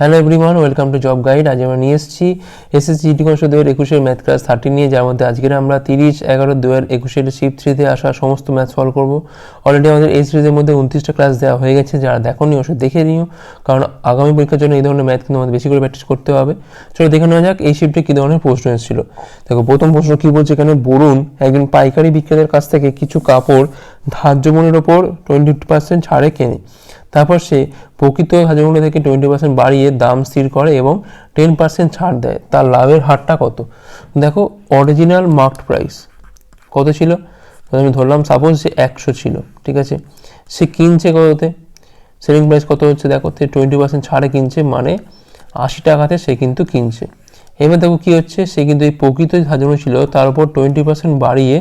Hello everyone welcome to job guide আজ আমরা নিয়ে এসেছি এসএসসি জিটি কংস দু হাজার একুশের ম্যাথ ক্লাস থার্টি নিয়ে, যার মধ্যে আজকের আমরা তিরিশ, এগারো দু হাজার একুশের শিফট থ্রিতে আসা সমস্ত ম্যাথ সলভ করব। অলরেডি আমাদের এই সিরিজের মধ্যে উনত্রিশটা ক্লাস দেওয়া হয়ে গেছে, যারা দেখোনি অবশ্যই দেখে নিও, কারণ আগামী পরীক্ষার জন্য এই ধরনের ম্যাথ কিন্তু আমাদের বেশি করে প্র্যাকটিস করতে হবে। চলো দেখে নেওয়া যাক এই শিফটে কী ধরনের প্রশ্ন এসেছিল। দেখো, প্রথম প্রশ্ন কী বলছে এখানে? বরুণ, একজন পাইকারি বিক্রেতার কাছ থেকে কিছু কাপড় ধার্য মূল্যের ওপর টোয়েন্টি পার্সেন্ট ছাড়ে কেনে। তারপর সে প্রকৃত হাজারগুলো থেকে টোয়েন্টি পার্সেন্ট বাড়িয়ে দাম স্থির করে এবং টেন পার্সেন্ট ছাড় দেয়। তার লাভের হারটা কত? দেখো অরিজিনাল মার্কড প্রাইস কত ছিল? আমি ধরলাম সাপোজ যে একশো ছিল, ঠিক আছে? সে কিনছে কততে? সেলিং প্রাইস কত হচ্ছে দেখো? টোয়েন্টি পার্সেন্ট ছাড়ে কিনছে মানে আশি টাকাতে সে কিন্তু কিনছে। এবার দেখো কী হচ্ছে? সে কিন্তু এই প্রকৃত সাজানো ছিল, তার উপর টোয়েন্টি পার্সেন্ট বাড়িয়ে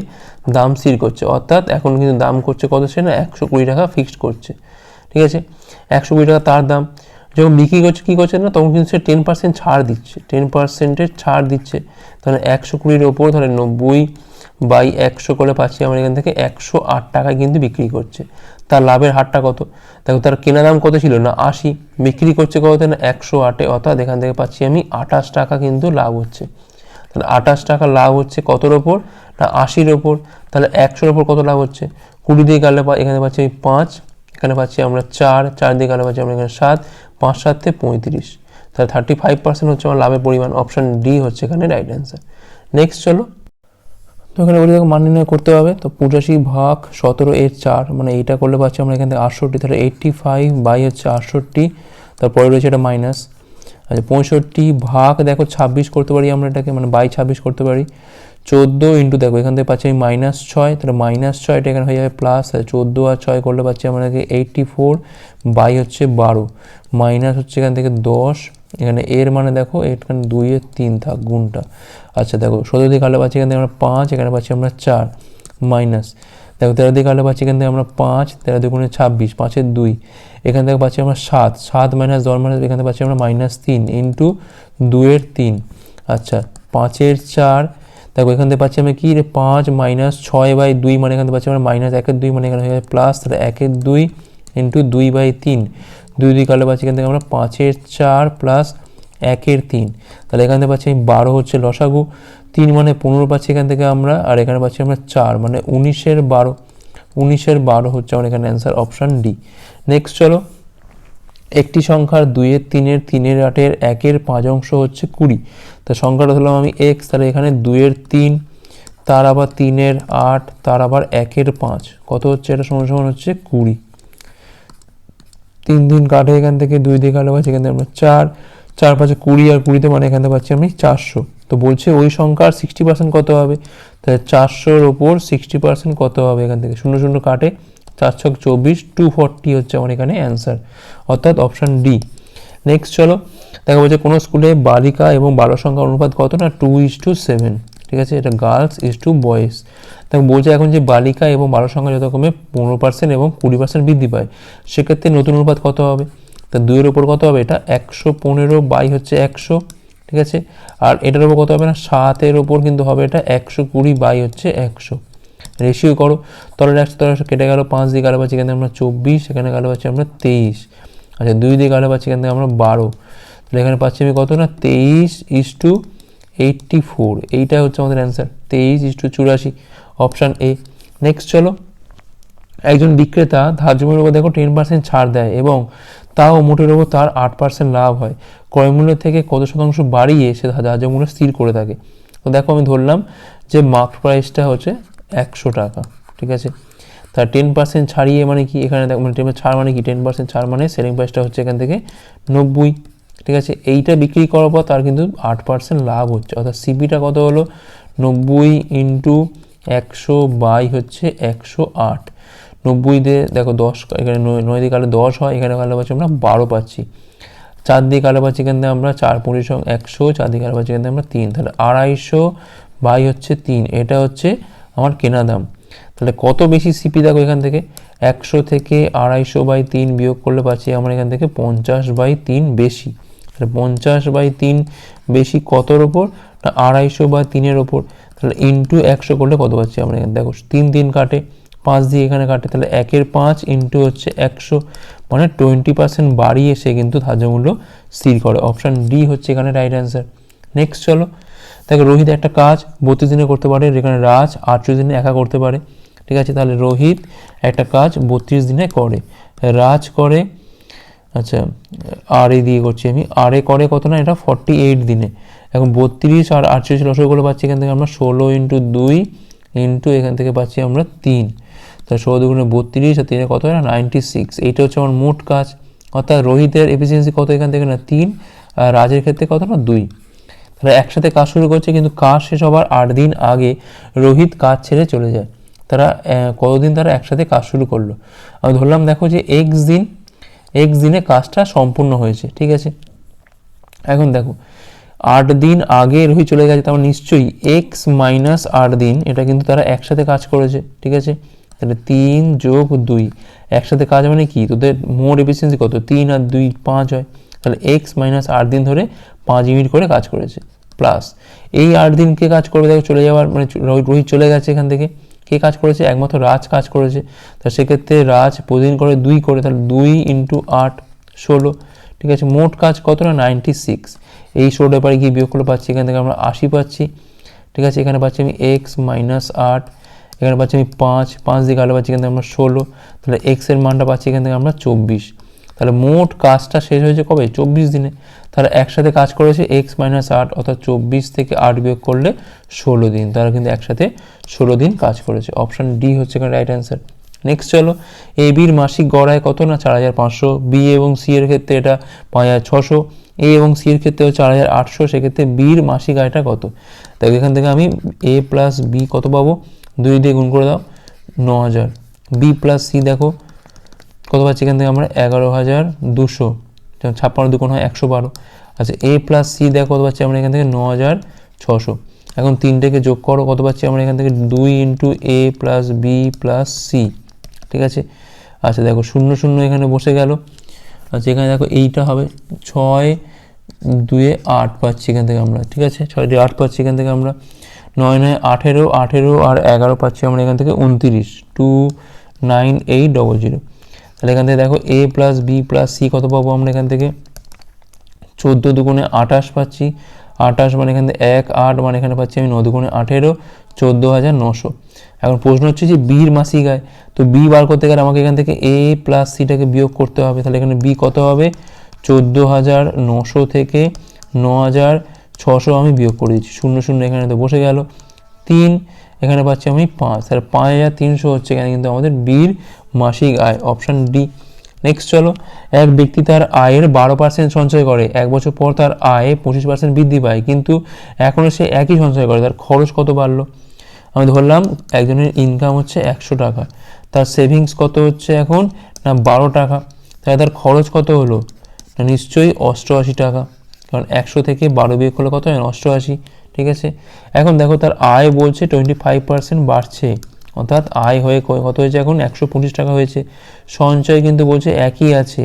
দাম স্থির করছে। অর্থাৎ এখন কিন্তু দাম করছে কত? সে না একশো কুড়ি টাকা ফিক্সড করছে। ঠিক আছে? একশো কুড়ি টাকা তার দাম। যখন বিক্রি করছে, কী করছে না, তখন কিন্তু সে টেন পার্সেন্ট ছাড় দিচ্ছে। টেন পার্সেন্টের ছাড় দিচ্ছে। তাহলে একশো কুড়ির ওপর ধরে নব্বই বাই একশো করে পাচ্ছি আমরা এখান থেকে একশো আট টাকায় কিন্তু বিক্রি করছে। তার লাভের হারটা কত? দেখো, তার কেনা দাম কত ছিল? না, আশি। বিক্রি করছে কত? না, একশো আটে। অর্থাৎ এখান থেকে পাচ্ছি আমি আঠাশ টাকা কিন্তু লাভ হচ্ছে। তাহলে আঠাশ টাকা লাভ হচ্ছে কতর ওপর? না, আশির ওপর। তাহলে একশোর ওপর কত লাভ হচ্ছে? কুড়ি দিয়ে গেলে এখানে পাচ্ছি আমি পাঁচ। এখানে পাচ্ছি আমরা চার চার দিয়ে গেলে পাচ্ছি আমরা এখানে সাত, পাঁচ, সাতে পঁয়ত্রিশ। তাহলে থার্টি ফাইভ পার্সেন্ট হচ্ছে আমার লাভের পরিমাণ অপশান ডি হচ্ছে এখানে রাইট অ্যান্সার নেক্সট চলো। তো এখানে দেখো, মান নির্ণয় করতে হবে। তো পঁচাশি ভাগ সতেরো এর চার মানে এইটা করলে পাচ্ছি আমরা এখান থেকে আটষট্টি, তাহলে এইট্টি ফাইভ বাই হচ্ছে আটষট্টি, তারপরে রয়েছে এটা মাইনাস আচ্ছা পঁয়ষট্টি ভাগ দেখো, ছাব্বিশ করতে পারি আমরা এটাকে মানে বাই ছাব্বিশ করতে পারি। চোদ্দ ইন্টু দেখো, এখান থেকে পাচ্ছি আমি মাইনাস ছয়, তাহলে মাইনাস ছয়টা এখানে হয়ে যাবে প্লাস চোদ্দ আর ছয় করলে পাচ্ছি আমরা এইট্টি ফোর বাই হচ্ছে বারো। মাইনাস হচ্ছে এখান থেকে দশ, এখানে এর মানে দেখো, এখানে দুইয়ের তিন থাক গুণটা। আচ্ছা দেখো সতেরো দিকে কালে পাচ্ছি এখান থেকে আমরা পাঁচ, এখানে পাচ্ছি আমরা চার মাইনাস দেখো, তেরো দিকে কালে পাচ্ছি এখান থেকে আমরা পাঁচ, তেরো দুগুণে ছাব্বিশ, পাঁচের দুই। এখান থেকে পাচ্ছি আমরা সাত সাত মাইনাস দশ মাইনাস এখান থেকে পাচ্ছি আমরা মাইনাস তিন ইন্টু দুয়ের তিন। আচ্ছা পাঁচের চার দেখো, এখান থেকে পাচ্ছি আমি কি রে? পাঁচ মাইনাস ছয় বাই দুই মানে এখান থেকে পাচ্ছি আমরা মাইনাস একের দুই মানে এখানে হয়ে যাবে প্লাস তাহলে একের দুই ইন্টু দুই বাই তিন। দুই দুই কালে পাচ্ছি এখান থেকে আমরা পাঁচের চার প্লাস একের তিন। তাহলে এখান থেকে পাচ্ছি আমি বারো হচ্ছে লসাগু। তিন মানে পনেরো পাচ্ছি এখান থেকে আমরা, আর এখানে পাচ্ছি আমরা চার মানে উনিশের বারো। উনিশের বারো হচ্ছে আমার এখানে অ্যান্সার অপশান ডি নেক্সট চলো। একটি সংখ্যার দুইয়ের, তিনের তিনের, আটের, একের পাঁচ অংশ হচ্ছে কুড়ি। তা সংখ্যাটা ধরলাম আমি এক্স তাহলে এখানে দুইয়ের তিন, তার আবার তিনের আট, তার আবার একের পাঁচ। কত হচ্ছে? এটা সমান সমান হচ্ছে কুড়ি। তিন দিন কাটে এখান থেকে, দুই দিকে কাটে পাচ্ছি এখান থেকে আমরা চার। চার পাঁচে কুড়ি আর কুড়িতে মানে এখান থেকে পাচ্ছি আমি চারশো। তো বলছে ওই সংখ্যার সিক্সটি পার্সেন্ট কত হবে? তাহলে চারশোর ওপর সিক্সটি পার্সেন্ট কত হবে এখান থেকে? শূন্য শূন্য কাটে চার ছক চব্বিশ টু ফর্টি হচ্ছে আমার এখানে অ্যান্সার অর্থাৎ অপশান ডি নেক্সট চলো দেখা বলছে কোনো স্কুলে বালিকা এবং বালো সংখ্যার অনুপাত কত না টু ইস টু সেভেন ঠিক আছে, এটা গার্লস ইস টু বয়েজ দেখো বলছে এখন যে বালিকা এবং বালো সংখ্যা যথাক্রমে পনেরো পার্সেন্ট এবং কুড়ি পার্সেন্ট বৃদ্ধি পায়, সেক্ষেত্রে নতুন অনুপাত কত হবে? তা দুইয়ের ওপর কত হবে? এটা একশো পনেরো বাই হচ্ছে একশো। ঠিক আছে, আর এটার ওপর কত হবে না? সাতের ওপর কিন্তু হবে এটা একশো কুড়ি বাই হচ্ছে একশো। রেশিও করো তলের একশো তলের একশো কেটে গেলো পাঁচ দিয়ে গেলে পাচ্ছি, এখানে আমরা চব্বিশ, এখানে গেলে পাচ্ছি আমরা তেইশ। আচ্ছা দুই দিয়ে গেলে পাচ্ছি, এখান থেকে আমরা বারো। তাহলে এখানে পাচ্ছি আমি কত না? তেইশ ইস টু এইটটি ফোর এইটা হচ্ছে আমাদের অ্যান্সার তেইশ ইস টু চুরাশি। অপশান এ নেক্সট চলো। একজন বিক্রেতা ধার্য মূল্যের উপর দেখো টেন পার্সেন্ট ছাড় দেয় এবং তাও মোটের ওপর তার আট পার্সেন্ট লাভ হয়। ক্রয় মূল্য থেকে কত শতাংশ বাড়িয়ে সে ধার্য মূল্য স্থির করে থাকে। তো দেখো আমি ধরলাম যে মার্ক প্রাইসটা হচ্ছে একশো টাকা, ঠিক আছে? তার টেন পার্সেন্ট ছাড়িয়ে মানে কি, এখানে দেখো মানে টেন ছাড় মানে কি? টেন পার্সেন্ট ছাড় মানে সেলিং প্রাইসটা হচ্ছে এখান থেকে নব্বই, ঠিক আছে? এইটা বিক্রি করার পর তার কিন্তু আট পার্সেন্ট লাভ হচ্ছে। অর্থাৎ সিপিটা কত হলো? নব্বই ইন্টু একশো বাই হচ্ছে একশো আট। নব্বই দিয়ে দেখো দশ, এখানে নয় দিয়ে কালে দশ হয়, এখানে কালে পাচ্ছি আমরা বারো পাচ্ছি। চার দিয়ে কালে পাচ্ছি এখান থেকে আমরা চার সঙ্গে একশো, চার দিয়ে কালে পাচ্ছি এখান থেকে আমরা তিন। তাহলে আড়াইশো বাই হচ্ছে তিন, এটা হচ্ছে আমার কেনা দাম। তাহলে কত বেশি সিপি দেখো এখান থেকে? একশো থেকে আড়াইশো বাই তিন বিয়োগ করলে পাচ্ছি আমরা এখান থেকে পঞ্চাশ বাই তিন বেশি। তাহলে পঞ্চাশ বাই তিন বেশি কতর ওপর? না, আড়াইশো বা তিনের ওপর। তাহলে ইন্টু একশো করলে কত পাচ্ছি আমরা এখানে? দেখো, তিন তিন কাটে, পাঁচ দিয়ে এখানে কাটে, তাহলে একের পাঁচ ইন্টু হচ্ছে একশো। মানে টোয়েন্টি পার্সেন্ট বাড়িয়ে সে কিন্তু ধার্য মূল্য স্থির করে। অপশান ডি হচ্ছে এখানে রাইট অ্যান্সার নেক্সট চলো দেখো রোহিত একটা কাজ বত্রিশ দিনে করতে পারে, যেখানে রাজ আটচল্লিশ দিনে একা করতে পারে। ঠিক আছে, তাহলে রোহিত একটা কাজ বত্রিশ দিনে করে। রাজ করে আচ্ছা আর এ দিয়ে করছি আমি। আর এ করে কত না, এটা ফর্টি এইট দিনে। এখন বত্রিশ আর আটচল্লিশ লসগুলো পাচ্ছি এখান থেকে আমরা ষোলো ইন্টু দুই ইন্টু এখান থেকে পাচ্ছি আমরা তিন। তাহলে ষোলো দুগুণে বত্রিশ আর তিনে কত হয় না নাইনটি সিক্স এইটা হচ্ছে আমার মোট কাজ। অর্থাৎ রোহিতের এফিসিয়েন্সি কত এখান থেকে না, তিন। আর রাজের ক্ষেত্রে কত না, দুই। তারা একসাথে কাজ শুরু করছে, কিন্তু কাজ শেষ হবার আট দিন আগে রোহিত কাজ ছেড়ে চলে যায়। তারা কতদিন তারা একসাথে কাজ শুরু করল? আমি ধরলাম, দেখো যে এক্স দিন এক্স দিনে কাজটা সম্পূর্ণ হয়েছে, ঠিক আছে? এখন দেখো, আট দিন আগে রোহিত চলে গেছে, তার মানে নিশ্চয়ই এক্স মাইনাস আট দিন, এটা কিন্তু তারা একসাথে কাজ করেছে, ঠিক আছে? তাহলে তিন যোগ দুই, একসাথে কাজ মানে কি? তোদের মোট এফিসিয়েন্সি কত? তিন আর দুই পাঁচ হয়। তাহলে এক্স মাইনাস আট দিন ধরে পাঁচ ইউনিট করে কাজ করেছে প্লাস এই আট দিন কে কাজ করবে? দেখো চলে যাওয়ার মানে রোহিত চলে গেছে এখান থেকে। কে কাজ করেছে? একমাত্র রাজ কাজ করেছে। তা সেক্ষেত্রে রাজ প্রতিদিন করে দুই করে, তাহলে দুই ইন্টু আট ষোলো। ঠিক আছে, মোট কাজ কত না? নাইনটি সিক্স এই ষোলো পারে গিয়ে বিয়োগ করে পাচ্ছি, এখান থেকে আমরা আশি পাচ্ছি। ঠিক আছে, এখানে পাচ্ছি আমি এক্স মাইনাস আট। এখানে পাচ্ছি আমি পাঁচ। পাঁচ দিয়ে কাটলে পাচ্ছি এখান থেকে আমরা ষোলো। তাহলে এক্সের মানটা পাচ্ছি এখান থেকে আমরা চব্বিশ। তাহলে মোট কাজটা শেষ হয়েছে কবে? চব্বিশ দিনে। তাহলে একসাথে কাজ করেছে এক্স মাইনাস আট, অর্থাৎ চব্বিশ থেকে আট বিয়োগ করলে ষোলো দিন। তারা কিন্তু একসাথে ষোলো দিন কাজ করেছে। অপশান ডি হচ্ছে এখানে রাইট অ্যান্সার নেক্সট চলো। এ বির মাসিক গড়ায় কত না? চার হাজার পাঁচশো। বি এবং সি এর ক্ষেত্রে এটা পাঁচ হাজার ছশো। এ এবং সি এর ক্ষেত্রে চার হাজার আটশো। সেক্ষেত্রে বির মাসিক আয়টা কত? দেখো, এখান থেকে আমি এ প্লাস বি কত পাবো? দুই দিয়ে গুণ করে দাও, ন হাজার। বি প্লাস সি দেখো কত পাচ্ছি এখান থেকে আমরা? এগারো হাজার দুশো। যেমন ছাপ্পান্ন দুগুণ হয় একশো বারো। আচ্ছা এ প্লাস সি দেখো কত পাচ্ছি আমরা এখান থেকে? ন হাজার ছশো। এখন তিনটেকে যোগ করো, কত পাচ্ছি আমরা এখান থেকে? দুই into A plus B plus C ঠিক আছে? আচ্ছা দেখো শূন্য শূন্য এখানে বসে গেল। আচ্ছা এখানে দেখো এইটা হবে ছয় দুয়ে আট পাচ্ছি এখান থেকে আমরা। ঠিক আছে? ছয় দুয়ে আট পাচ্ছি এখান থেকে আমরা। নয় নয় আঠেরো আঠেরো আর এগারো পাচ্ছি আমরা এখান থেকে উনতিরিশ। Two nine eight double zero তাহলে এখান থেকে দেখো A plus B plus C কত পাবো আমরা এখান থেকে? চোদ্দ দুগুণে আঠাশ পাচ্ছি। আঠাশ মানে এখান থেকে এক, আট মানে এখানে পাচ্ছি আমি ন দুগুণে আঠেরো, চোদ্দ হাজার নশো। এখন প্রশ্ন হচ্ছে যে বির মাসিক আয় তো বি বার করতে গেলে আমাকে এখান থেকে এ প্লাস সিটাকে বিয়োগ করতে হবে। তাহলে এখানে বি কত হবে? চোদ্দ হাজার নশো থেকে ন হাজার ছশো আমি বিয়োগ করে দিচ্ছি। শূন্য শূন্য এখানে তো বসে গেল। তিন, এখানে পাচ্ছি আমি পাঁচ। তাহলে পাঁচ হাজার তিনশো হচ্ছে এখানে কিন্তু আমাদের বীর মাসিক আয় অপশান ডি নেক্সট চলো, এক ব্যক্তি তার আয়ের বারো পার্সেন্ট সঞ্চয় করে, এক বছর পর তার আয়ে পঁচিশ পার্সেন্ট বৃদ্ধি পায়, কিন্তু এখনও সে একই সঞ্চয় করে, তার খরচ কত বাড়লো? আমি ধরলাম, একজনের ইনকাম হচ্ছে একশো টাকা, তার সেভিংস কত হচ্ছে এখন? না, বারো টাকা, তাহলে তার খরচ কত হলো? না, নিশ্চয়ই অষ্টআশি টাকা, কারণ একশো থেকে বারো বিয়োগ করলে কত হয়? অষ্টআশি, ঠিক আছে? এখন দেখো, তার আয় বলছে টোয়েন্টি ফাইভ পার্সেন্ট বাড়ছে। অর্থাৎ আয় হয়ে কত হয়েছে এখন? একশো পঁচিশ টাকা হয়েছে। সঞ্চয় কিন্তু বলছে একই আছে।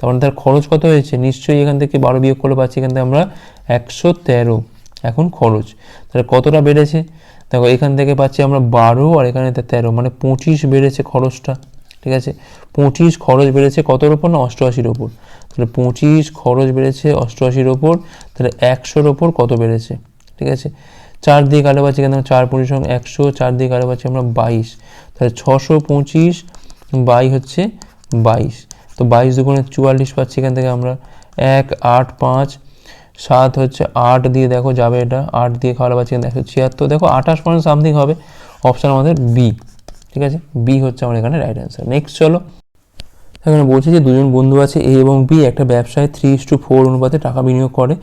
তখন তার খরচ কত হয়েছে? নিশ্চয়ই এখান থেকে বারো বিয়োগ করলে পাচ্ছি এখান থেকে আমরা একশো তেরো। এখন খরচ। তাহলে কতটা বেড়েছে? দেখো, এখান থেকে পাচ্ছি আমরা বারো আর এখানে তেরো মানে পঁচিশ বেড়েছে খরচটা। ঠিক আছে? পঁচিশ খরচ বেড়েছে কতর ওপর না অষ্টআশির ওপর? তাহলে পঁচিশ খরচ বেড়েছে অষ্টআশির ওপর, তাহলে একশোর ওপর কত বেড়েছে? ঠিক আছে? চার দিয়ে কালো পাচ্ছি এখানে চার সঙ্গে একশো চার দিয়ে কালো পাচ্ছি আমরা বাইশ। তাহলে ছশো পঁচিশ বাই হচ্ছে বাইশ। তো বাইশ দুগুণে চুয়াল্লিশ পাচ্ছি এখান থেকে আমরা। এক, আট, পাঁচ, সাত হচ্ছে আট দিয়ে দেখো যাবে এটা। আট দিয়ে খাওয়া পাচ্ছি এখানে একশো ছিয়াত্তর। দেখো আঠাশ পয়েন্ট সামথিং হবে। অপশান আমাদের বি। ঠিক আছে? বি হচ্ছে আমার এখানে রাইট অ্যান্সার নেক্সট চলো। এখানে বলছে যে দুজন বন্ধু আছে এ এবং বি একটা ব্যবসায় থ্রি ইস টু ফোর অনুপাতে টাকা বিনিয়োগ করে।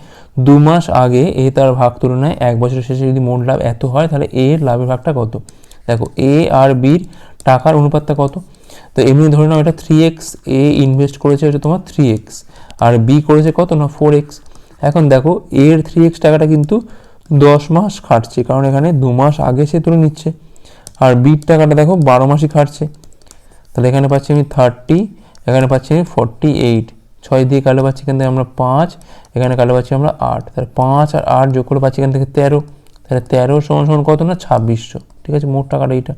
দু মাস আগে এ তার ভাগ তুলনায় এক বছরের শেষে যদি মোট লাভ এত হয়, তাহলে এ এর লাভের ভাগটা কত? দেখো এ আর বির টাকার অনুপাতটা কত? তো এমনি ধরে নাও, এটা থ্রি এক্স এ ইনভেস্ট করেছে হচ্ছে তোমার থ্রি এক্স আর বি করেছে কত না ফোর এক্স এখন দেখো এর থ্রি এক্স টাকাটা কিন্তু দশ মাস খাটছে, কারণ এখানে দু মাস আগে সে তুলে নিচ্ছে। আর বির টাকাটা দেখো, বারো মাসই খাটছে। তাহলে এখানে পাচ্ছি আমি থার্টি এখানে পাচ্ছি ফর্টি এইট ছয় দিয়ে কালো পাচ্ছি এখান থেকে আমরা পাঁচ, এখানে কালো পাচ্ছি আমরা আট। তাহলে পাঁচ আর আট যোগ করে পাচ্ছি এখান থেকে তেরো। তাহলে তেরো সমান সমান কত না? ছাব্বিশশো। ঠিক আছে, মোট টাকাটা এইটা।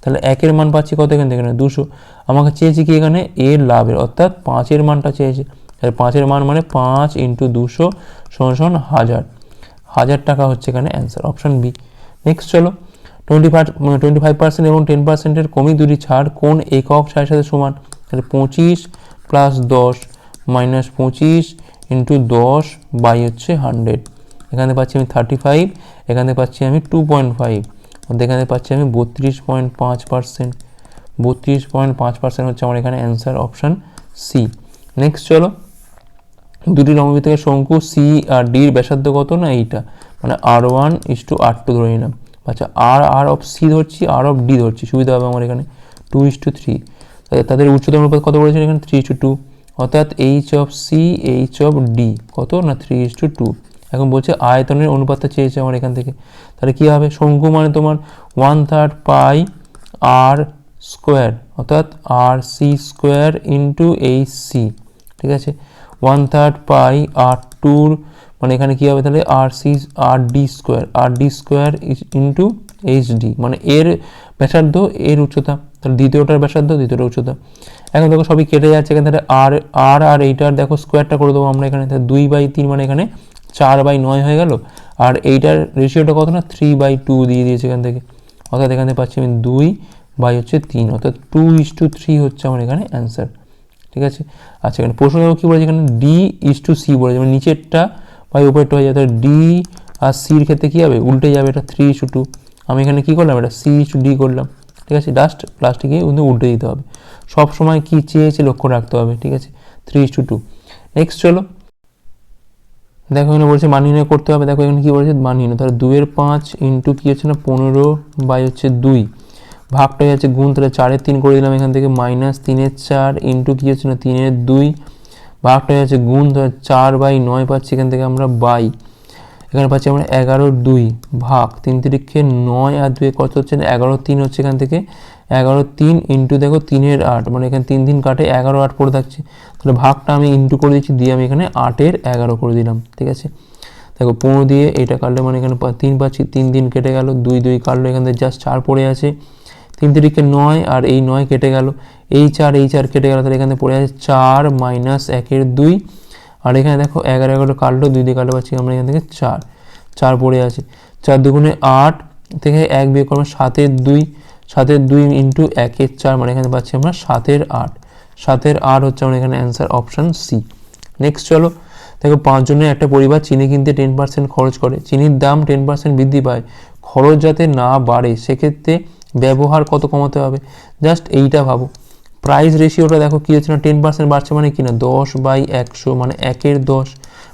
তাহলে একের মান পাচ্ছি কত এখান থেকে? দুশো। আমাকে চেয়েছি কি এখানে? এর লাভের। অর্থাৎ পাঁচের মানটা চেয়েছে। তাহলে পাঁচের মান মানে পাঁচ ইন্টু দুশো সমান সমান হাজার। হাজার টাকা হচ্ছে এখানে অ্যান্সার অপশান বি নেক্সট চলো। Twenty five twenty five percent এবং টেন পার্সেন্টের কমই দুটি ছাড় কোন একক ছাড়ের সাথে সমান? তাহলে পঁচিশ প্লাস দশ মাইনাস পঁচিশ ইন্টু দশ বাই হচ্ছে হান্ড্রেড এখানে পাচ্ছি আমি থার্টি ফাইভ এখানে পাচ্ছি আমি টু পয়েন্ট ফাইভ এখানে পাচ্ছি আমি বত্রিশ পয়েন্ট পাঁচ পার্সেন্ট বত্রিশ পয়েন্ট পাঁচ পার্সেন্ট হচ্ছে আমার এখানে অ্যান্সার অপশান সি নেক্সট চলো। দুটি লম্বি থেকে শঙ্কু সি আর ডির ব্যাসার্ধ কত না এইটা? মানে R one is to R two ধরে নিলাম। আচ্ছা আর আর অফ সি ধরছি আর অফ ডি ধরছি। সুবিধা হবে আমার এখানে। টু ইস টু থ্রি তাদের উচ্চতম অনুপাত কত বলেছেন এখানে? Three is to two two H of C H of D কত না থ্রি ইস টু টু এখন বলছে আয়তনের অনুপাতটা চেয়েছে আমার এখান থেকে। তাহলে কী হবে? শঙ্কু মানে তোমার one third pi R square অর্থাৎ R C square into H C ঠিক আছে? ওয়ান থার্ড পাই আর টুর মানে এখানে কী হবে তাহলে? R C R D square R D square into H D মানে এর ব্যাসার্ধ, এর উচ্চতা। তাহলে দ্বিতীয়টার ব্যাসার্ধ দ্বিতীয়টা উচ্চতা। এখন দেখো সবই কেটে যাচ্ছে, এখানে তাহলে আর আর আর এইটার দেখো স্কোয়ারটা করে দেবো আমরা এখানে দুই বাই তিন মানে এখানে চার বাই নয় হয়ে গেল। আর এইটার রেশিওটা কত না? থ্রি বাই টু দিয়ে দিয়েছে এখান থেকে। অর্থাৎ এখানে পাচ্ছি আমি দুই বাই হচ্ছে তিন, অর্থাৎ টু ইস টু থ্রি হচ্ছে আমার এখানে অ্যান্সার ঠিক আছে? আচ্ছা এখানে প্রশ্ন দেখো কী বলেছে? এখানে ডি ইস টু সি বলেছে। মানে নিচেরটা বাই উপরেরটা হয়ে যাবে ডি আর সির ক্ষেত্রে কী হবে? উল্টে যাবে এটা থ্রি ইস টু আমি এখানে কী করলাম? এটা সি ইস টু ডি করলাম। ঠিক আছে? ডাস্ট প্লাস্টিকে কিন্তু উল্টে দিতে হবে। সব সময় কী চেয়েছে লক্ষ্য রাখতে হবে, ঠিক আছে? Three is two two next চলো। দেখো এখানে বলছে মান নির্ণয় করতে হবে। দেখো এখানে কী বলেছে? মান নির্ণয়। তাহলে দুইয়ের পাঁচ ইন্টু কী হচ্ছে না? পনেরো বাই হচ্ছে দুই। ভাগটা হচ্ছে গুণ, তাহলে চারের তিন করে দিলাম এখান থেকে মাইনাস তিনের চার ইন্টু কী হচ্ছে না? তিনের দুই। ভাগটা হচ্ছে গুণ, তাহলে চার বাই নয় পাচ্ছি এখান থেকে আমরা বাই এখানে পাচ্ছি আমরা এগারো দুই ভাগ তিন তিরিক্ষে নয় আর দুই কত হচ্ছে? এগারো তিন হচ্ছে এখান থেকে। এগারো তিন ইন্টু দেখো তিনের আট মানে এখানে তিন দিন কাটে এগারো আট পড়ে থাকছে। তাহলে ভাগটা আমি ইন্টু করে দিচ্ছি দিয়ে আমি এখানে আটের এগারো করে দিলাম, ঠিক আছে? দেখো পনেরো দিয়ে এটা কাটলে মানে এখানে তিন পাচ্ছি, তিন দিন কেটে গেল, দুই দুই কাটলো, এখান থেকে জাস্ট চার পড়ে আছে। তিন তিরিখে নয় আর এই নয় কেটে গেল। এই চার এই চার কেটে গেল, তাহলে এখানে পড়ে আছে চার মাইনাস একের দুই। আর এখানে দেখো এগারো এগারো কাটলো দুই দিয়ে কাটলো পাচ্ছি আমরা এখান থেকে চার। চার পড়ে আছে। চার দুগুণে আট থেকে এক বিয়োগ করব সাতের দুই। সাতের দুই ইন্টু একের চার মানে এখানে পাচ্ছি আমরা সাতের আট। সাতের আট হচ্ছে আমরা এখানে অ্যান্সার অপশান সি নেক্সট চলো, দেখো পাঁচজনের একটা পরিবার চিনি কিনতে টেন পার্সেন্ট খরচ করে। চিনির দাম টেন পার্সেন্ট বৃদ্ধি পায়। খরচ যাতে না বাড়ে, সেক্ষেত্রে ব্যবহার কত কমাতে হবে? জাস্ট এইটা ভাবো। প্রাইস রেশিওটা দেখো কী হচ্ছে না টেন পার্সেন্ট বাড়ছে মানে কি না? দশ বাই একশো মানে একের দশ।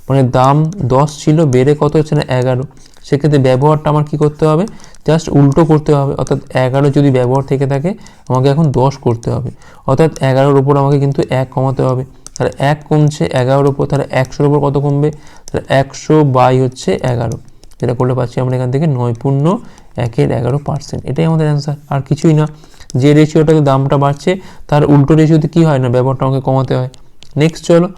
মানে দাম দশ ছিল, বেড়ে কত হচ্ছে না? এগারো। সেক্ষেত্রে ব্যবহারটা আমার কী করতে হবে? জাস্ট উল্টো করতে হবে। অর্থাৎ এগারো যদি ব্যবহার থেকে থাকে, আমাকে এখন দশ করতে হবে। অর্থাৎ এগারোর ওপর আমাকে কিন্তু এক কমাতে হবে। তাহলে এক কমছে এগারোর ওপর তাহলে একশোর ওপর কত কমবে? তাহলে একশো বাই হচ্ছে এগারো। যেটা করলে পাচ্ছি আমরা এখান থেকে নয় পূর্ণ একের এগারো পার্সেন্ট এটাই আমাদের অ্যান্সার আর কিছুই না। যে রেশিওটাতে দামটা বাড়ছে, তার উল্টো রেশিওতে কী হয় না? ব্যবহারটা আমাকে কমাতে হয়। নেক্সট চলো।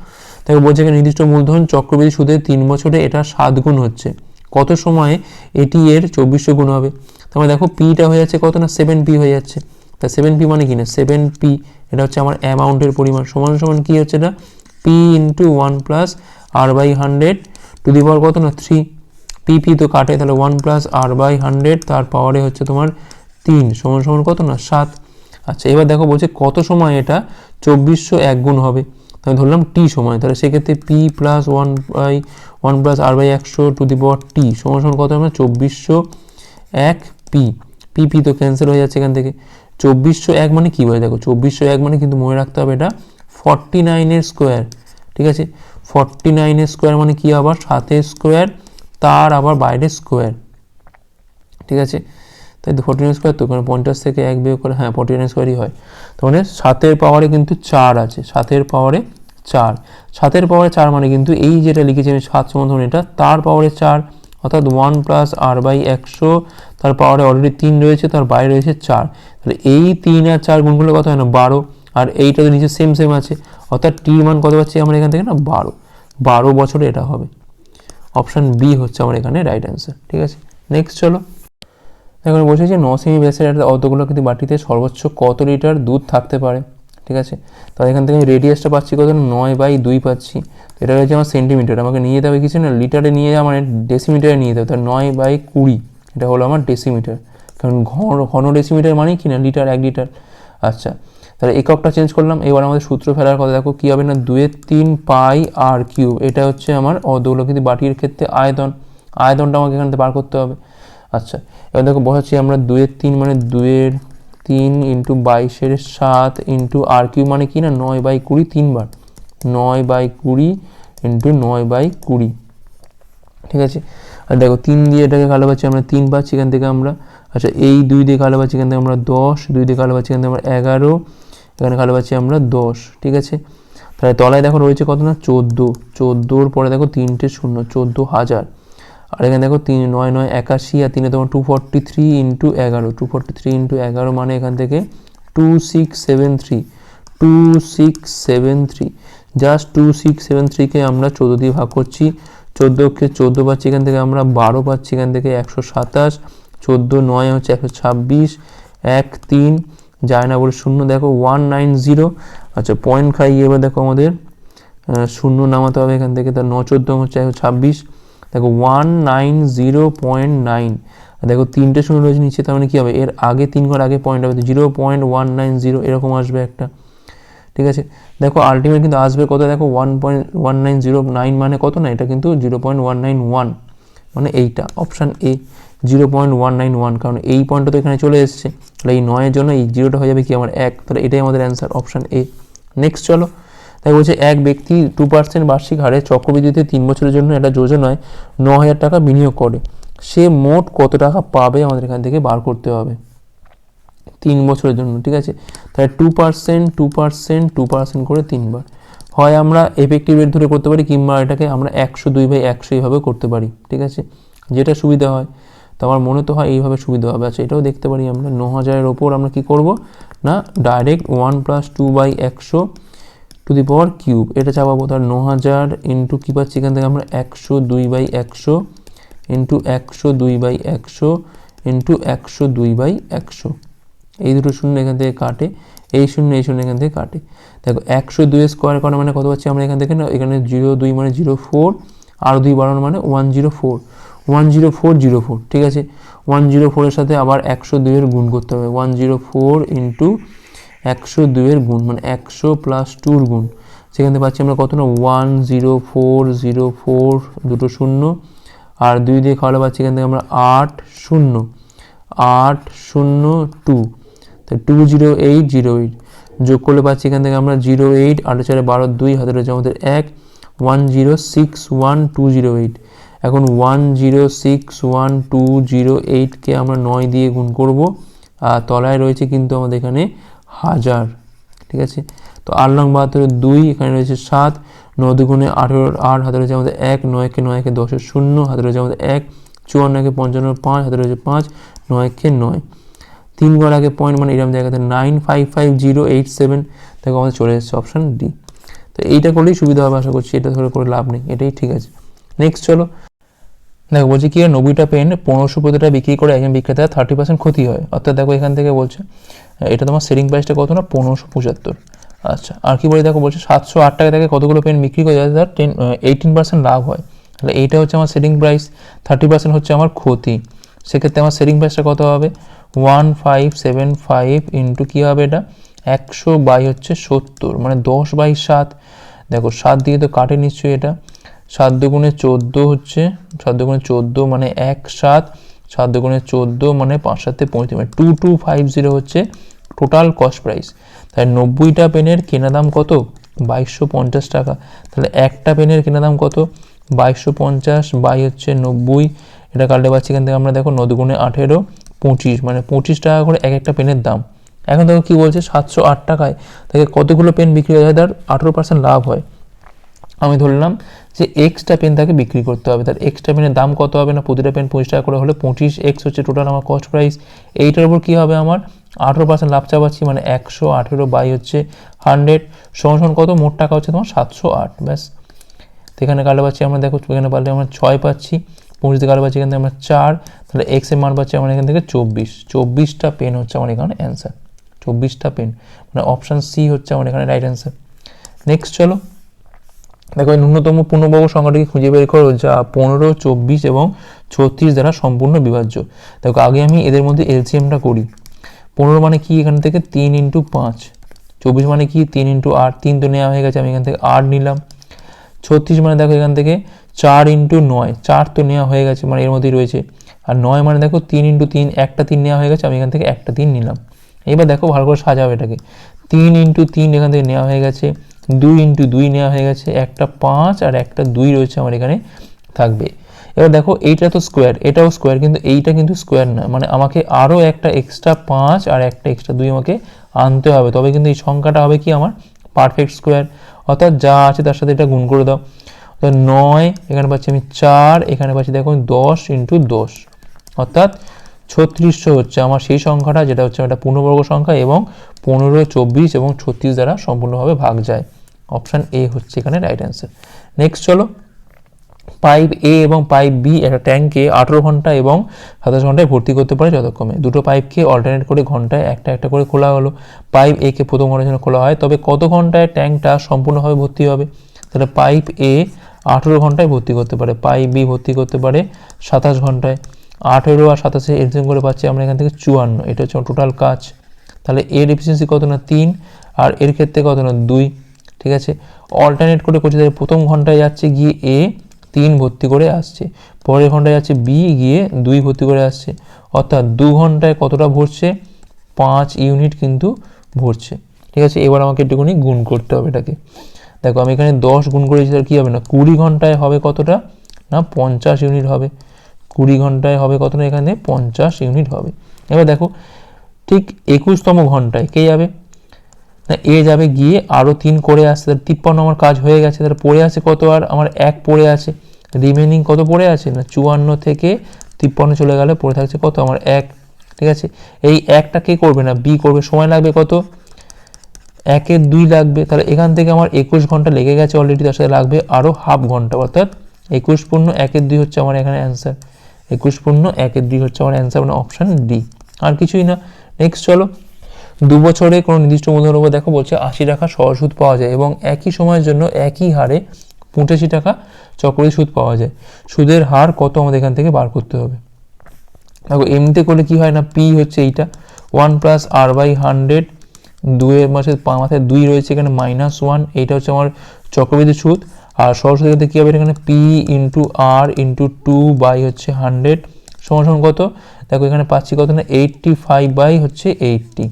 দেখো, বলছে নির্দিষ্ট মূলধন চক্রবৃদ্ধি সুদে তিন বছরে এটা সাত গুণ হচ্ছে। কত সময়ে এটি এর চব্বিশশো গুণ হবে? তারপরে দেখো পিটা হয়ে যাচ্ছে কত না? সেভেন পি হয়ে যাচ্ছে। তা সেভেন পি মানে কি না? সেভেন পি এটা হচ্ছে আমার অ্যামাউন্টের পরিমাণ। সমান সমান কী হচ্ছে এটা? P into one plus R by hundred to the power কত না? থ্রি পি পি তো কাটে, তাহলে one plus R by hundred তার পাওয়ারে হচ্ছে তোমার তিন সমান সমান কত না সাত। আচ্ছা এবার দেখো বলছে কত সময় এটা? চব্বিশশো এক গুণ হবে। তাহলে ধরলাম টি সময়। তাহলে সেক্ষেত্রে P plus one by one plus R by একশো টু দি পাওয়ার টি সমান সমান কত হবে? চব্বিশশো এক পি পি পি তো ক্যান্সেল হয়ে যাচ্ছে এখান থেকে। চব্বিশশো এক মানে কী বলে দেখো, চব্বিশশো এক মানে কিন্তু মনে রাখতে হবে এটা ফর্টি নাইনের স্কোয়ার ঠিক আছে? ফর্টি নাইনের স্কোয়ার মানে কি আবার? সাতের স্কোয়ার তার আবার বাইরে স্কোয়ার ঠিক আছে? তাই ফোর্টি নাইন স্কোয়ার তো কারণ পঞ্চাশ থেকে এক বিয়োগ করে হ্যাঁ ফোর্টি নাইন স্কোয়ারই হয়। তার মানে সাতের পাওয়ারে কিন্তু চার আছে, সাতের পাওয়ারে চার। সাতের পাওয়ারে চার মানে কিন্তু এই যেটা লিখেছি আমি সাত সমান এটা, তার পাওয়ারে চার, অর্থাৎ ওয়ান প্লাস আর বাই একশো, তার পাওয়ারে অলরেডি তিন রয়েছে, তার বাইরে রয়েছে চার। তাহলে এই তিন আর চার গুণগুলো কত হয় না? বারো। আর এইটা তো নিচে সেম সেম আছে, অর্থাৎ টি মান কত পাচ্ছি আমরা এখান থেকে না? বারো। বারো বছরে এটা হবে। অপশান বি হচ্ছে আমার এখানে রাইট অ্যান্সার ঠিক আছে? নেক্সট চলো। এখন বলছে যে ন সেমি ব্যাসের একটা অতগুলো কিন্তু বাটিতে সর্বোচ্চ কত লিটার দুধ থাকতে পারে, ঠিক আছে? তো এখান থেকে আমি রেডিয়াসটা পাচ্ছি কত? নয় বাই দুই পাচ্ছি। তো এটা হচ্ছে আমার সেন্টিমিটার আমাকে নিয়ে যেতে হবে কিছু না, লিটারে নিয়ে যাওয়া মানে ডেসিমিটারে নিয়ে যেতে হবে। তার নয় বাই কুড়ি, এটা হলো আমার ডেসিমিটার কারণ ঘন ঘন ডেসিমিটার মানে কি না? লিটার, এক লিটার। আচ্ছা তাহলে এককটা চেঞ্জ করলাম, এবার আমাদের সূত্র ফেলার কথা, দেখো কী হবে না? দুয়ের তিন পাই আর কিউব এটা হচ্ছে আমার অদৌলকৃতি বাটির ক্ষেত্রে আয়তন। আয়তনটা আমাকে এখান থেকে বার করতে হবে। আচ্ছা এবার দেখো বসাচ্ছি আমরা দুয়ের তিন মানে দুয়ের তিন ইন্টু বাইশের সাত ইন্টু আর কিউ মানে কি না? নয় বাই কুড়ি তিনবার। নয় বাই কুড়ি ইন্টু নয় বাই কুড়ি। ঠিক আছে? আর দেখো তিন দিয়ে এটাকে কালো পাচ্ছি আমরা তিন পাচ্ছি, এখান থেকে আমরা আচ্ছা এই দুই দিয়ে কালো পাচ্ছি এখান থেকে আমরা দশ, দুই দিয়ে কালো পাচ্ছি এখান থেকে আমরা এগারো, এখানে কালো পাচ্ছি আমরা দশ, ঠিক আছে? তাহলে তলায় দেখো রয়েছে কত না? চোদ্দ। চোদ্দোর পরে দেখো তিনটে শূন্য, চোদ্দ হাজার। আর এখানে দেখো তিন, নয় নয়, একাশি আর তিনে তোমার টু ফর্টি থ্রি ইন্টু এগারো। টু ফর্টি থ্রি ইন্টু এগারো মানে এখান থেকে two six seven three two six seven three just two six seven থ্রিকে আমরা চোদ্দ দিয়ে ভাগ করছি। চোদ্দোকে চোদ্দ পাচ্ছি এখান থেকে আমরা বারো পাচ্ছি এখান থেকে একশো সাতাশ। চোদ্দ, নয় হচ্ছে একশো ছাব্বিশ। এক, তিন, যায় না বলে শূন্য। দেখো ওয়ান নাইন জিরো আচ্ছা পয়েন্ট খাইয়ে এবার দেখো আমাদের শূন্য নামাতে হবে এখান থেকে। তার ন চোদ্দ হচ্ছে একশো ছাব্বিশ। দেখো one nine zero point nine দেখো তিনটে শূন্য রয়েছে নিচে, তার মানে কী হবে? এর আগে তিন ঘর, আগে পয়েন্ট হবে zero point one nine zero এরকম আসবে একটা। ঠিক আছে? দেখো আলটিমেট কিন্তু আসবে কত? দেখো one point one nine zero nine মানে কত না? এটা কিন্তু zero point one nine one মানে এইটা option A zero point one nine one কারণ এই পয়েন্টটা তো এখানে চলে এসেছে। তাহলে এই নয়ের জন্য এই জিরোটা হয়ে যাবে কি? আমার এক। তাহলে এটাই আমাদের অ্যান্সার অপশান এ নেক্সট চলো। তাই বলছে এক ব্যক্তি টু পার্সেন্ট বার্ষিক হারে চক্রবৃদ্ধিতে তিন বছরের জন্য একটা যোজনায় ন হাজার টাকা বিনিয়োগ করে। সে মোট কত টাকা পাবে আমাদের এখান থেকে বার করতে হবে? তিন বছরের জন্য, ঠিক আছে? তাহলে two percent two percent two percent করে তিনবার। হয় আমরা এফেক্টিভ রেট ধরে করতে পারি কিংবা এটাকে আমরা একশো দুই বাই একশো এইভাবে করতে পারি, ঠিক আছে? যেটা সুবিধা হয়। তো আমার মনে তো হয় এইভাবে সুবিধা হবে। আচ্ছা এটাও দেখতে পারি আমরা। ন হাজারের ওপর আমরা কি করব? না direct one plus two by একশো টু দি পাওয়ার কিউব এটা চাপাবো তার ন হাজার ইন্টু কী পাচ্ছি এখান থেকে আমরা একশো দুই বাই একশো ইন্টু একশো দুই বাই একশো ইন্টু একশো দুই বাই একশো। এই দুটো শূন্য এখান থেকে কাটে, এই শূন্য এই শূন্য এখান থেকে কাটে। দেখো, একশো দুই স্কোয়ার করা মানে কত পাচ্ছি আমরা এখান থেকে না, এখানে জিরো দুই মানে জিরো ফোর আর দুই বাড়ানো মানে one zero four one zero four zero four ঠিক আছে? ওয়ান জিরো ফোরের সাথে আবার একশো দুইয়ের গুণ করতে হবে। ওয়ান জিরো ফোর ইন্টু একশো দুইয়ের গুণ মানে একশো প্লাস টুর গুণ। সেখান থেকে পাচ্ছি আমরা কত না one zero four zero four দুটো শূন্য। আর দুই দিয়ে খাওয়ালে পাচ্ছি এখান থেকে আমরা আট শূন্য। আট শূন্য টু তো two zero eight zero eight যোগ করলে পাচ্ছি এখান থেকে আমরা জিরো এইট আট চারে বারো দুই হাতে রয়েছে আমাদের এক। One zero six one two zero eight এখন one zero six one two zero এইটকে আমরা নয় দিয়ে গুণ করব। আর তলায় রয়েছে কিন্তু আমাদের এখানে হাজার, ঠিক আছে? তো আট লং বাহাত্তরের দুই, এখানে রয়েছে সাত, নয় দুগুণে আঠেরোর আট হাতে রয়েছে আমাদের এক নয়কে নয়কে দশের শূন্য, হাতে রয়েছে আমাদের এক চুয়ান্নকে পঞ্চান্ন পাঁচ, হাতে রয়েছে পাঁচ নয়কে নয়। তিন ঘর আগে পয়েন্ট মানে এরকম জায়গাতে nine five five zero eight seven দেখো আমাদের চলে এসেছে অপশান ডি তো এইটা করলেই সুবিধা হবে আশা করছি, এটা ধরে করে লাভ নেই, এটাই ঠিক আছে। নেক্সট চলো। দেখো, বলছি কি নব্বইটা পেন পনেরোশো প্রতিটা বিক্রি করে একজন বিক্রেতার থার্টি পার্সেন্ট ক্ষতি হয়। অর্থাৎ দেখো এখান থেকে বলছে, এটা তোমার সেলিং প্রাইসটা কত না? পনেরোশো পঁচাত্তর। আচ্ছা আর কি বলি দেখো, বলছে সাতশো আট টাকা থেকে কতগুলো পেন বিক্রি করে যাতে তার টেন এইটিন পার্সেন্ট লাভ হয়। তাহলে এইটা হচ্ছে আমার সেলিং প্রাইস থার্টি পার্সেন্ট হচ্ছে আমার ক্ষতি। সেক্ষেত্রে আমার সেলিং প্রাইসটা কত হবে? One five seven five into কী হবে এটা? একশো বাই হচ্ছে সত্তর মানে দশ বাই সাত। দেখো, সাত দিয়ে তো কাটে নিশ্চয়ই এটা। সাত দুগুণে চোদ্দ হচ্ছে, সাত দুগুণে চোদ্দ মানে এক সাত সাত দুগুণে চোদ্দ মানে পাঁচ সাতে পঁয়ত্রিশ মানে টু টু ফাইভ জিরো হচ্ছে টোটাল কস্ট প্রাইস তাই নব্বইটা পেনের কেনা দাম কত? বাইশশো পঞ্চাশ টাকা। তাহলে একটা পেনের কেনা দাম কত? বাইশশো পঞ্চাশ বাই হচ্ছে নব্বই। এটা কাটলে পাচ্ছি এখান থেকে আমরা দেখো নদগুণে আঠেরো, পঁচিশ মানে পঁচিশ টাকা করে এক একটা পেনের দাম। এখন দেখো কী বলছে, সাতশো আট টাকায়। তাকে কতগুলো পেন বিক্রি হয়ে? তার আঠেরো পার্সেন্ট লাভ হয়। আমি ধরলাম যে এক্সট্রা পেন তাকে বিক্রি করতে হবে। তার এক্সট্রা পেনের দাম কত হবে না? প্রতিটা পেন পঁচিশ টাকা করে হলে পঁচিশ এক্স হচ্ছে টোটাল আমার কস্ট প্রাইস এইটার উপর কী হবে আমার? আঠেরো পার্সেন্ট লাভ চাপাচ্ছি মানে একশো আঠেরো বাই হচ্ছে হান্ড্রেড সমান কত? মোট টাকা হচ্ছে তোমার সাতশো আট, ব্যাস। তো এখানে কালো পাচ্ছি আমরা, দেখো এখানে পারলে আমরা ছয় পাচ্ছি। পঁচিশ আরও পাচ্ছি এখান থেকে আমরা চার। তাহলে এক্সের মান পাচ্ছি আমরা এখান থেকে চব্বিশ। চব্বিশটা পেন হচ্ছে আমার এখানে অ্যান্সার চব্বিশটা পেন মানে অপশান সি হচ্ছে আমার এখানে রাইট অ্যান্সার নেক্সট চলো। দেখো ন্যূনতম পূর্ণবর্গ সংখ্যাটিকে খুঁজে বের করো? যা পনেরো, চব্বিশ এবং ছত্রিশ দ্বারা সম্পূর্ণ বিভাজ্য। দেখো, আগে আমি এদের মধ্যে এলসিএমটা করি। পনেরো মানে কি এখান থেকে? তিন ইন্টু পাঁচ। চব্বিশ মানে কি? তিন ইন্টু আট। তিন তো নেওয়া হয়ে গেছে, আমি এখান থেকে আট নিলাম। ছত্রিশ মানে দেখো, এখান থেকে চার ইন্টু নয়। চার তো নেওয়া হয়ে গেছে মানে এর মধ্যেই রয়েছে। আর নয় মানে দেখো, তিন ইন্টু তিন, একটা তিন নেওয়া হয়ে গেছে, আমি এখান থেকে একটা তিন নিলাম। এবার দেখো, ভালো করে সাজাও এটাকে। তিন ইন্টু তিন এখান থেকে নেওয়া হয়ে গেছে। দুই ইন্টু দুই নেওয়া হয়ে গেছে, একটা পাঁচ আর একটা দুই রয়েছে আমার এখানে থাকবে। এবার দেখো এইটা তো স্কোয়ার এটাও স্কোয়ার কিন্তু এইটা কিন্তু স্কোয়ার না। মানে আমাকে আরও একটা এক্সট্রা পাঁচ আর একটা এক্সট্রা দুই আমাকে আনতে হবে। তবে কিন্তু এই সংখ্যাটা হবে কি আমার পারফেক্ট স্কোয়ার অর্থাৎ যা আছে তার সাথে এটা গুণ করে দাও। নয়, এখানে পাচ্ছি আমি চার, এখানে পাচ্ছি দেখো দশ ইন্টু দশ। অর্থাৎ ছত্রিশশো হচ্ছে আমার সেই সংখ্যাটা, যেটা হচ্ছে একটা পূর্ণবর্গ সংখ্যা এবং পনেরো, চব্বিশ এবং ছত্রিশ দ্বারা সম্পূর্ণভাবে ভাগ যায়। অপশান এ হচ্ছে এখানে রাইট অ্যান্সার নেক্সট চলো। পাইপ এ এবং পাইপ বি একটা ট্যাঙ্কে আঠেরো ঘণ্টা এবং সাতাশ ঘন্টায় ভর্তি করতে পারে যতক্ষণে দুটো পাইপকে অল্টারনেট করে ঘন্টায় একটা একটা করে খোলা হলো। পাইপ এ কে প্রথম ঘণ্টার জন্য খোলা হয়। তবে কত ঘন্টায় ট্যাঙ্কটা সম্পূর্ণভাবে ভর্তি হবে? তাহলে পাইপ এ আঠেরো ঘন্টায় ভর্তি করতে পারে পাইপ বি ভর্তি করতে পারে সাতাশ ঘন্টায়। আঠেরো আর সাতাশে এলসিএম করে পাচ্ছি আমরা এখান থেকে চুয়ান্ন। এটা হচ্ছে টোটাল কাজ। তাহলে এর এফিসিয়েন্সি কত না? তিন। আর এর ক্ষেত্রে কত না? দুই। ঠিক আছে? অল্টারনেট করে করছে, তাহলে প্রথম ঘন্টায় যাচ্ছে গিয়ে এ তিন ভর্তি করে আসছে। পরের ঘন্টায় যাচ্ছে বি গিয়ে দুই ভর্তি করে আসছে। অর্থাৎ দু ঘন্টায় কতটা ভরছে? পাঁচ ইউনিট কিন্তু ভরছে। ঠিক আছে? এবার আমাকে একটুখানি গুণ করতে হবে এটাকে। দেখো, আমি এখানে দশ গুণ করেছি, তাহলে কী হবে না? কুড়ি ঘন্টায় হবে কতটা? না, পঞ্চাশ ইউনিট হবে। কুড়ি ঘন্টায় হবে কত না এখানে? পঞ্চাশ ইউনিট হবে। এবার দেখো, ঠিক একুশতম ঘন্টায় কে যাবে? না, এ যাবে গিয়ে আরও তিন করে আসছে। তাহলে তিপ্পান্ন আমার কাজ হয়ে গেছে। তাহলে পড়ে আছে কত আর? আমার এক পড়ে আছে। রিমেনিং কত পড়ে আছে? না, চুয়ান্ন থেকে তিপ্পান্ন চলে গেলে পড়ে থাকছে কত? আমার এক। ঠিক আছে? এই একটা কে করবে না? বি করবে। সময় লাগবে কত? একের দুই লাগবে। তাহলে এখান থেকে আমার একুশ ঘণ্টা লেগে গেছে অলরেডি তার সাথে লাগবে আরও হাফ ঘণ্টা। অর্থাৎ একুশ পূর্ণ একের দুই হচ্ছে আমার এখানে অ্যান্সার একুশ পূর্ণ একের দুই হচ্ছে আমার অ্যান্সার মানে অপশান ডি আর কিছুই না। নেক্সট চলো। দু বছরে কোনো নির্দিষ্ট মূলধনের উপর দেখো বলছে আশি টাকা সহজ সুদ পাওয়া যায় এবং একই সময়ের জন্য একই হারে পঁচাশি টাকা চক্রবৃদ্ধি সুদ পাওয়া যায়। সুদের হার কত আমাদের এখান থেকে বার করতে হবে। দেখো, এমনিতে করলে কি হয় না? পি হচ্ছে এইটা। One plus R by hundred দুয়ের মাসে মাথায় দুই রয়েছে এখানে মাইনাস ওয়ান এইটা হচ্ছে আমার চক্রবৃদ্ধি সুদ। আর সরস্বতী ক্ষেত্রে কী হবে? এখানে P into R into two by হচ্ছে হান্ড্রেড সমান কত? দেখো এখানে পাচ্ছি কত না? এইটটি ফাইভ বাই হচ্ছে এইটটি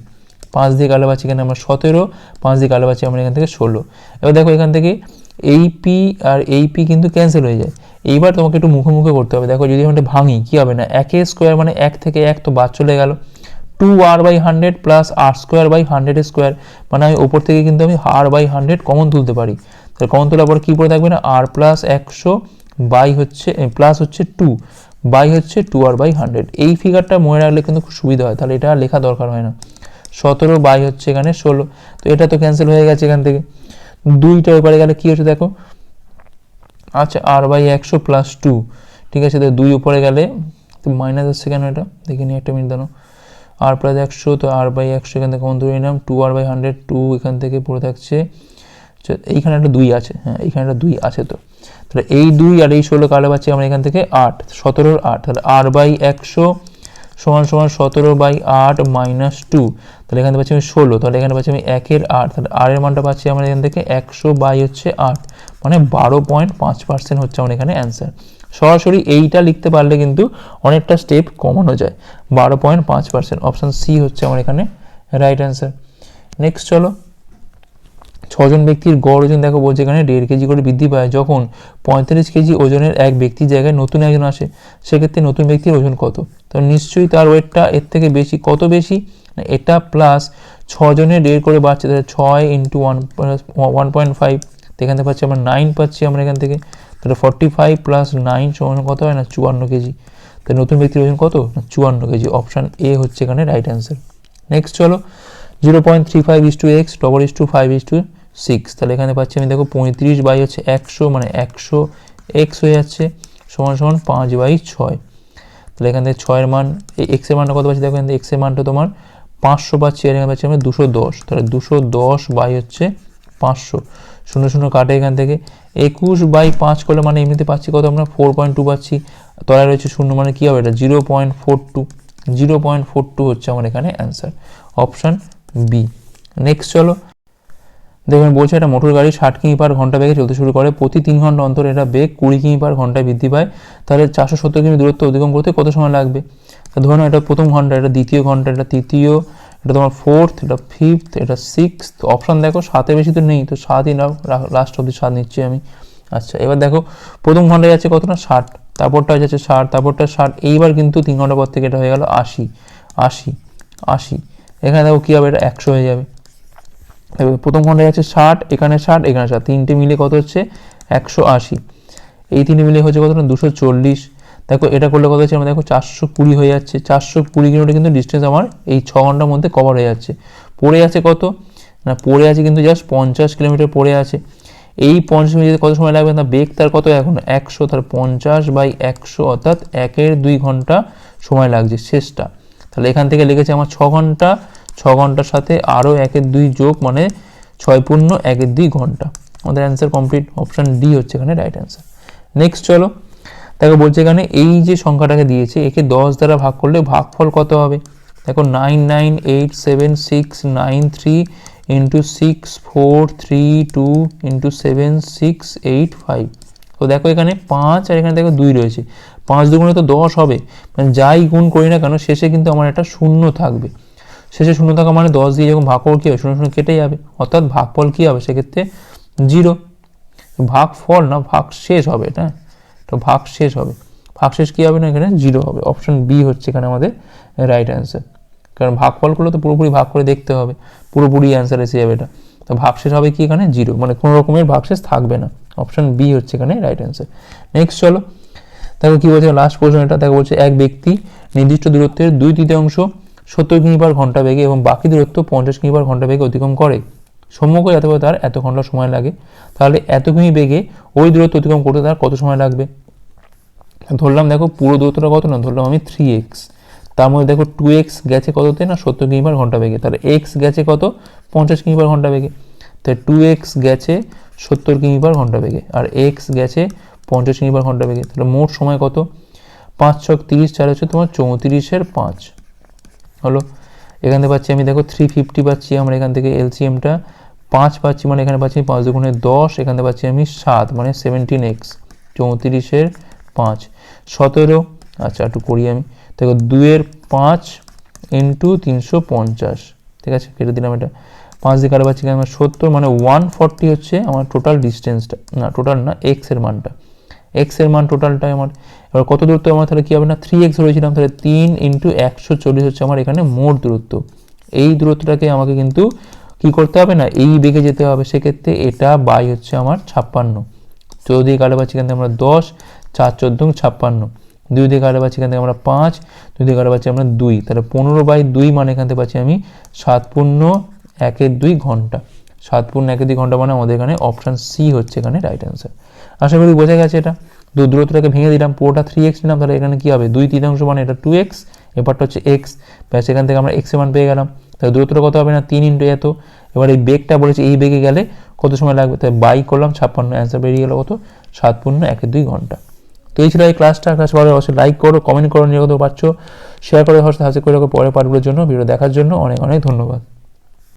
পাঁচ দিয়ে কালো পাচ্ছি এখানে আমরা সতেরো, পাঁচ দিয়ে কালো পাচ্ছি আমরা এখান থেকে ষোলো। এবার দেখো এখান থেকে এই পি আর এই পি কিন্তু ক্যান্সেল হয়ে যায়। এইবার তোমাকে একটু মুখে মুখে করতে হবে। দেখো যদি এখানটা ভাঙি, কী হবে না? একে স্কোয়ার মানে এক থেকে এক তো বাদ চলে গেল। Two R by hundred plus R square by hundred square মানে আমি ওপর থেকে কিন্তু আমি আর বাই হান্ড্রেড কমন তুলতে পারি। তাহলে কমন তোলার পর কী পড়ে থাকবে না? আর প্লাস একশো বাই হচ্ছে প্লাস হচ্ছে টু বাই হচ্ছে টু আর বাই হান্ড্রেড এই ফিগারটা মনে রাখলে কিন্তু খুব সুবিধা হয়, তাহলে এটা লেখা দরকার হয় না। সতেরো বাই হচ্ছে এখানে ষোলো। তো এটা তো ক্যান্সেল হয়ে গেছে এখান থেকে। দুইটা ওপারে গেলে কী হচ্ছে দেখো? আচ্ছা আর বাই একশো প্লাস টু ঠিক আছে? দুই উপরে গেলে তো মাইনাস আসছে কেন এটা? দেখে নিই একটা মিনিট দাঁড়ো আর প্লাস একশো, তো আর বাই একশো এখান থেকে কমন ধরে নিলাম। Two R by hundred two এখান থেকে পড়ে থাকছে এইখানে একটা দুই আছে হ্যাঁ এইখানে একটা দুই আছে তো। তাহলে এই দুই আর এই ষোলো কালো পাচ্ছি আমরা এখান থেকে আট, সতেরোর আট, তাহলে আর বাই একশো সমান সমান সতেরো বাই আট মাইনাস টু, তাহলে এখানে পাচ্ছি আমি ষোলো, তাহলে এখানে পাচ্ছি আমি একের আট, তাহলে আর এর মানটা পাচ্ছি আমরা এখান থেকে একশো বাই হচ্ছে আট মানে বারো পয়েন্ট পাঁচ পার্সেন্ট হচ্ছে আমার এখানে অ্যান্সার সরাসরি এইটা লিখতে পারলে কিন্তু অনেকটা স্টেপ কমানো যায়, বারো পয়েন্ট পাঁচ পার্সেন্ট অপশান সি হচ্ছে আমার এখানে রাইট অ্যান্সার নেক্সট চলো। ছজন ব্যক্তির গড় ওজন দেখো বলছে এখানে, দেড় কেজি করে বৃদ্ধি পায়। যখন পঁয়তাল্লিশ কেজি ওজনের এক ব্যক্তির জায়গায় নতুন একজন আসে, সেক্ষেত্রে নতুন ব্যক্তির ওজন কত? তো নিশ্চয়ই তার ওয়েটটা এর থেকে বেশি। কত বেশি? এটা প্লাস ছজনের দেড় করে বাড়ছে, তাহলে ছয় into one one point five এখান থেকে পাচ্ছি আমরা নাইন পাচ্ছি আমরা এখান থেকে। তাহলে ফর্টি ফাইভ প্লাস নাইন সমান কত হয়? না, চুয়ান্ন কেজি। তাহলে নতুন ব্যক্তির ওজন কত? না, চুয়ান্ন কেজি। অপশান এ হচ্ছে এখানে রাইট অ্যান্সার নেক্সট চলো। Zero point three five is to X double is to five is to six তাহলে এখানে পাচ্ছি আমি, দেখো পঁয়ত্রিশ বাই হচ্ছে একশো মানে একশো এক্স হয়ে যাচ্ছে, সমান সমান পাঁচ বাই ছয়। তাহলে এখান থেকে ছয়ের মান, এই এক্সের মানটা কত পাচ্ছি? দেখো এখান থেকে এক্সের মানটা তোমার পাঁচশো পাচ্ছি, আর এখানে পাচ্ছি আমরা দুশো দশ। তাহলে দুশো দশ বাই হচ্ছে পাঁচশো। শূন্য শূন্য কাটে এখান থেকে। একুশ বাই পাঁচ করলে মানে এমনিতে পাচ্ছি কত আমরা? ফোর পয়েন্ট টু পাচ্ছি। তলায় রয়েছে শূন্য মানে কী হবে? এটা zero point four two zero point four two হচ্ছে আমার এখানে অ্যান্সার অপশান বি নেক্সট চলো। দেখবেন বলছে একটা মোটর গাড়ি ষাট কিমি পার ঘণ্টা বেগে চলতে শুরু করে। প্রতি তিন ঘণ্টা অন্তর এটা বেগ কুড়ি কিমি পার ঘন্টায় বৃদ্ধি পায়। তাহলে চারশো সত্তর কিমি দূরত্ব অতিক্রম করতে কত সময় লাগবে? তা ধরুন, এটা প্রথম ঘণ্টা, এটা দ্বিতীয় ঘণ্টা, এটা তৃতীয়, এটা তোমার ফোর্থ এটা ফিফথ এটা সিক্স অপশান দেখো, সাতে বেশি তো নেই। তো সাতই নাও লাস্ট অব্দি সাত নিচ্ছি আমি। আচ্ছা এবার দেখো, প্রথম ঘন্টায় যাচ্ছে কত না ষাট। তারপরটা যাচ্ছে ষাট তারপরটা ষাট। এইবার কিন্তু তিন ঘণ্টা পর থেকে এটা হয়ে গেল আশি। আশি আশি। এখানে দেখো কী হবে? এটা একশো হয়ে যাবে। প্রথম ঘন্টায় যাচ্ছে ষাট, এখানে ষাট এখানে ষাট। তিনটে মিলে কত হচ্ছে? একশো আশি। এই তিনটে মিলে হচ্ছে কত দুশো চল্লিশ। দেখো, এটা করলে কত হচ্ছে? আমরা দেখো চারশো কুড়ি হয়ে যাচ্ছে। চারশো কুড়ি কিলোমিটার কিন্তু ডিস্টেন্স আমার এই ছ ঘণ্টার মধ্যে কভার হয়ে যাচ্ছে। পড়ে আছে কত? না, পড়ে আছে কিন্তু জাস্ট পঞ্চাশ কিলোমিটার পড়ে আছে। এই পঞ্চাশ মিনিটে কত সময় লাগবে? না, বেগ তার কত? এখন একশো, তার পঞ্চাশ বাই একশো, অর্থাৎ একের দুই ঘণ্টা সময় লাগছে শেষটা। তাহলে এখান থেকে লেগেছে আমার ছ ঘণ্টা, ছ ঘণ্টার সাথে আরও একের দুই যোগ মানে ছয় পূর্ণ, একের দুই ঘণ্টা। আমাদের অ্যান্সার কমপ্লিট অপশান ডি হচ্ছে এখানে রাইট অ্যান্সার নেক্সট চলো। দেখো, বলছে এখানে এই যে সংখ্যাটাকে দিয়েছে, একে দশ দ্বারা ভাগ করলে ভাগফল কত হবে? দেখো nine nine eight seven six nine three into six four three two into seven six eight five তো দেখো এখানে পাঁচ আর এখানে দেখো দুই রয়েছে। পাঁচ দুগুণে তো দশ হবে। মানে যাই গুণ করি না কেন, শেষে কিন্তু আমার একটা শূন্য থাকবে। শেষে শূন্য থাকা মানে দশ দিয়ে যখন ভাগ কী হবে? শূন্য শূন্য কেটে যাবে। অর্থাৎ ভাগফল কী হবে? সেক্ষেত্রে জিরো। ভাগ ফল না, ভাগ শেষ হবে, এটা তো ভাগ শেষ হবে। ভাগ শেষ কী হবে না এখানে? জিরো হবে। অপশন বি হচ্ছে এখানে আমাদের রাইট অ্যান্সার কারণ ভাগ ভাগফলগুলো তো পুরোপুরি ভাগ করে দেখতে হবে। পুরোপুরি অ্যান্সার এসে যাবে এটা। তো ভাগশেষ হবে কি এখানে? জিরো। মানে কোনো রকমের ভাগশেষ থাকবে না। অপশন বি হচ্ছে এখানে রাইট অ্যান্সার নেক্সট চলো। দেখো কী বলছে? লাস্ট প্রশ্ন এটা দেখো বলছে, এক ব্যক্তি নির্দিষ্ট দূরত্বের দুই তৃতীয়াংশ সত্তর কিমি পার ঘণ্টা বেগে এবং বাকি দূরত্ব পঞ্চাশ কিমি পার ঘণ্টা বেগে অতিক্রম করে। সম্মুখ যাতে করে তার এত ঘণ্টা সময় লাগে। তাহলে এত কিমি বেগে ওই দূরত্ব অতিক্রম করতে তার কত সময় লাগবে? ধরলাম দেখো, পুরো দূরত্বটা কত না? ধরলাম আমি থ্রি এক্স তার মধ্যে দেখো টু এক্স গেছে কততে না? সত্তর কিমি পার ঘণ্টা বেগে। তাহলে এক্স গেছে কত? পঞ্চাশ কিমি পার ঘণ্টা বেগে। তাই টু এক্স গেছে সত্তর কিমি পার ঘণ্টা বেগে। আর এক্স গেছে পঞ্চাশ কিমি পার ঘণ্টা বেগে। তাহলে মোট সময় কত? পাঁচ ছক তিরিশ, চার হচ্ছে তোমার চৌত্রিশের পাঁচ। হলো? এখান থেকে পাচ্ছি আমি দেখো থ্রি ফিফটি পাচ্ছি আমরা এখান থেকে এলসিএমটা পাঁচ পাচ্ছি মানে এখানে পাচ্ছি পাঁচ দুগুণে দশ, এখান থেকে পাচ্ছি আমি সাত মানে সেভেন্টিন এক্স চৌত্রিশের পাঁচ। সতেরো আচ্ছা একটু করি আমি। দেখো দুয়ের পাঁচ ইন্টু তিনশো পঞ্চাশ। ঠিক আছে? কেটে দিলাম এটা। পাঁচ দিয়ে কাটা পাচ্ছি আমার সত্তর মানে ওয়ান ফর্টি হচ্ছে আমার টোটাল ডিস্টেন্সটা না টোটাল না এক্সের মানটা। এক্সের মান টোটালটাই আমার এবার কত দূরত্ব আমার তাহলে কী হবে না? থ্রি এক্স ধরেছিলাম, তাহলে তিন ইন্টু একশো চল্লিশ হচ্ছে আমার এখানে মোট দূরত্ব। এই দূরত্বটাকে আমাকে কিন্তু কি করতে হবে না? এই বেগে যেতে হবে, সেক্ষেত্রে এটা বাই হচ্ছে আমার ছাপ্পান্ন। চৌদ্দ দিয়ে কাটা পাচ্ছি এখান থেকে আমরা দশ, চার চোদ্দ ছাপ্পান্ন। দুই দিয়ে কাটা পাচ্ছি এখান থেকে আমরা পাঁচ, দুই দিয়ে কাটা পাচ্ছি আমরা দুই। তাহলে পনেরো বাই দুই মানে এখান থেকে পাচ্ছি আমি সাত পূর্ণ একের দুই ঘণ্টা। সাত পূর্ণ একের দুই ঘণ্টা মানে আমাদের এখানে অপশান সি হচ্ছে এখানে রাইট অ্যান্সার আশা করি বোঝা গেছে এটা। দু দূরত্বটাকে ভেঙে দিলাম, পুরোটা থ্রি এক্স নিলাম, তাহলে এখানে কী হবে? দুই তৃতীয়াংশ মানে এটা টু এক্স এবারটা হচ্ছে এক্স ব্যাস, এখান থেকে আমরা এক্সের মান পেয়ে গেলাম। তাহলে দূরত্বটা কত হবে না? তিন ইন্টু এত। এবার এই বেগটা বলেছে, এই বেগে গেলে কত সময় লাগবে? তাই বাই করলাম, ছাপ্পান্ন অ্যান্সার বেরিয়ে গেলো কত? সাত পূর্ণ একের দুই ঘণ্টা। তো এই ছিল এই ক্লাসটা ক্লাস ভালো অবশ্যই লাইক করো কমেন্ট করো নিরাপদ পাচ্ছ। শেয়ার করে হচ্ছে হাসি করে রাখো পরে পাঠগুলোর জন্য। ভিডিও দেখার জন্য অনেক অনেক ধন্যবাদ।